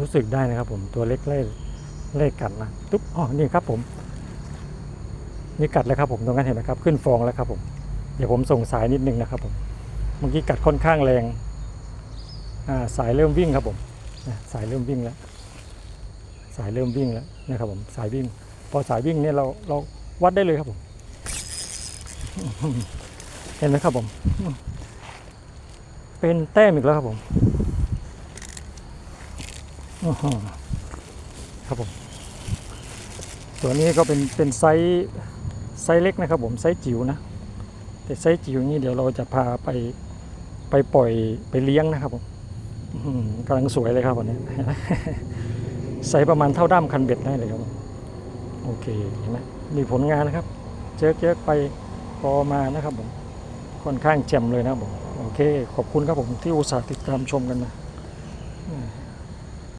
รู้สึกได้นะครับผมตัวเล็กเล่เล่กัดนะตุ๊บอ๋อนี่ครับผม นี่กัดแล้วครับผมตรงนั้นเห็นไหมครับ ขึ้นฟองแล้วครับผม เดี๋ยวผมส่งสายนิดนึงนะครับผมเมื่อกี้กัดค่อนข้างแรงอ่าสายเริ่มวิ่งครับผมสายเริ่มวิ่งแล้ว สายเริ่มวิ่งแล้วนะครับผมสายวิ่ง พอสายวิ่งเนี่ยเราเราวัดได้เลยครับผม เห็นไหมครับผม เป็นแต้มอีกแล้วครับผม ครับผม ตัวนี้ก็เป็นเป็นไซส์ไซส์เล็กนะครับผมไซส์จิ๋วนะ แต่ไซส์จิ๋วนี้เดี๋ยวเราจะพาไปไปปล่อยไปเลี้ยงนะครับผมกำลังสวยเลยครับวันนี้ไซส์ประมาณเท่าด้ามคันเบ็ดได้เลยครับผมโอเคเห็นไหมมีผลงานนะครับ เจอเจอไปพอมานะครับผมค่อนข้างแจ่มเลยนะครับผมโอเค ขอบคุณครับผมที่อุตส่าห์ติดตามชมกันนะ